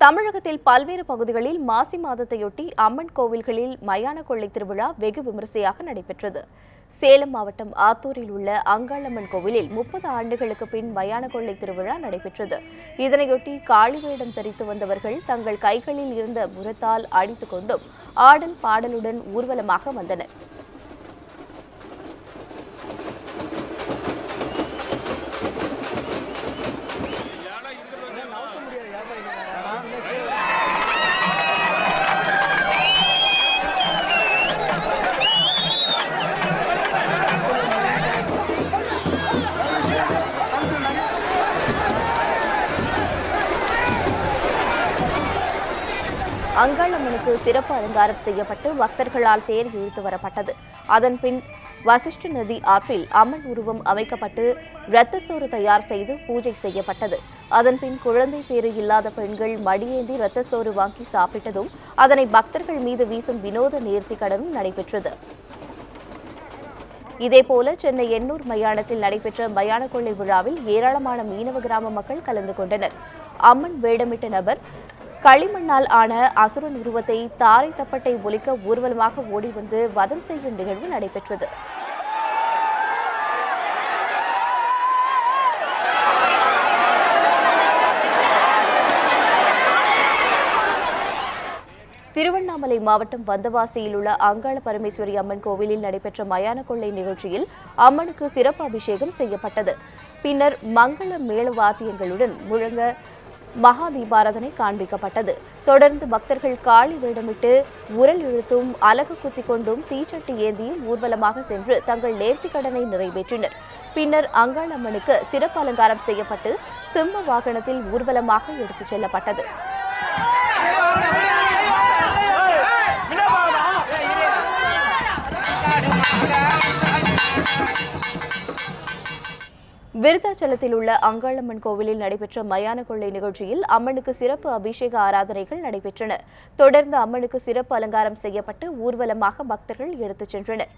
தமிழகத்தில் பல்வேறு பகுதிகளில் மாசி மாதத்தையொட்டி அம்மன் கோவில்களில் மயான கொள்ளை திருவிழா வெகு விமரிசையாக நடைபெற்றது. சேலம் மாவட்டம் ஆத்தூரில் உள்ள அங்காளம்மன் கோவிலில் முப்பது ஆண்டுகளுக்கு பின் மயான கொள்ளை திருவிழா நடைபெற்றது. இதனையொட்டி காளி வேடம் தரித்து வந்தவர்கள் தங்கள் கைகளில் இருந்த முரத்தால் அடித்துக் கொண்டும் ஆடல் பாடலுடன் ஊர்வலமாக வந்தனர். அங்காளம்மனுக்கு சிறப்பு அலங்காரம் செய்யப்பட்டு பக்தர்களால் தேர் இழுத்து வரப்பட்டது. அதன் பின் வசிஷ்ட நதி ஆற்றில் அம்மன் உருவம் அமைக்கப்பட்டு இரத்த சோறு தயார் செய்து பூஜை செய்யப்பட்டது. அதன்பின் குழந்தை பேறு இல்லாத பெண்கள் மடியேந்தி இரத்த சோறு வாங்கி சாப்பிட்டதும் அதனை பக்தர்கள் மீது வீசும் வினோத நேர்த்திக்கடனும் நடைபெற்றது. இதேபோல சென்னை எண்ணூர் மயானத்தில் நடைபெற்ற மயான கொள்ளை விழாவில் ஏராளமான மீனவ கிராம மக்கள் கலந்து கொண்டனர். அம்மன் வேடமிட்ட நபர் களிமண்ணால் ஆன அசுரன் உருவத்தை தாரை தப்பட்டை ஒலிக்க ஊர்வலமாக ஓடி வந்து வதம் செய்யும் நிகழ்வு நடைபெற்றது. திருவண்ணாமலை மாவட்டம் வந்தவாசியில் உள்ள அங்காள பரமேஸ்வரி அம்மன் கோவிலில் நடைபெற்ற மயான கொள்ளை நிகழ்ச்சியில் அம்மனுக்கு சிறப்பு அபிஷேகம் செய்யப்பட்டது. பின்னர் மங்கள மேள வாத்தியங்களுடன் முழங்க மகா தீபாராதனை காண்பிக்கப்பட்டது தொடர்ந்து பக்தர்கள் காளி வேடமிட்டு உரல் இழுத்தும் அலகு குத்தி கொண்டும் தீச்சட்டி ஏந்தியும் ஊர்வலமாக சென்று தங்கள் நேர்த்தி கடனை நிறைவேற்றினர் பின்னர் அங்காளம்மனுக்கு சிறப்பு அலங்காரம் செய்யப்பட்டு சிம்ம வாகனத்தில் ஊர்வலமாக எடுத்துச் செல்லப்பட்டது விருதாச்சலத்தில் உள்ள அங்காளம்மன் கோவிலில் நடைபெற்ற மயான கொள்ளை நிகழ்ச்சியில் அம்மனுக்கு சிறப்பு அபிஷேக ஆராதனைகள் நடைபெற்றன. தொடர்ந்து அம்மனுக்கு சிறப்பு அலங்காரம் செய்யப்பட்டு ஊர்வலமாக பக்தர்கள் எடுத்துச் சென்றனர்.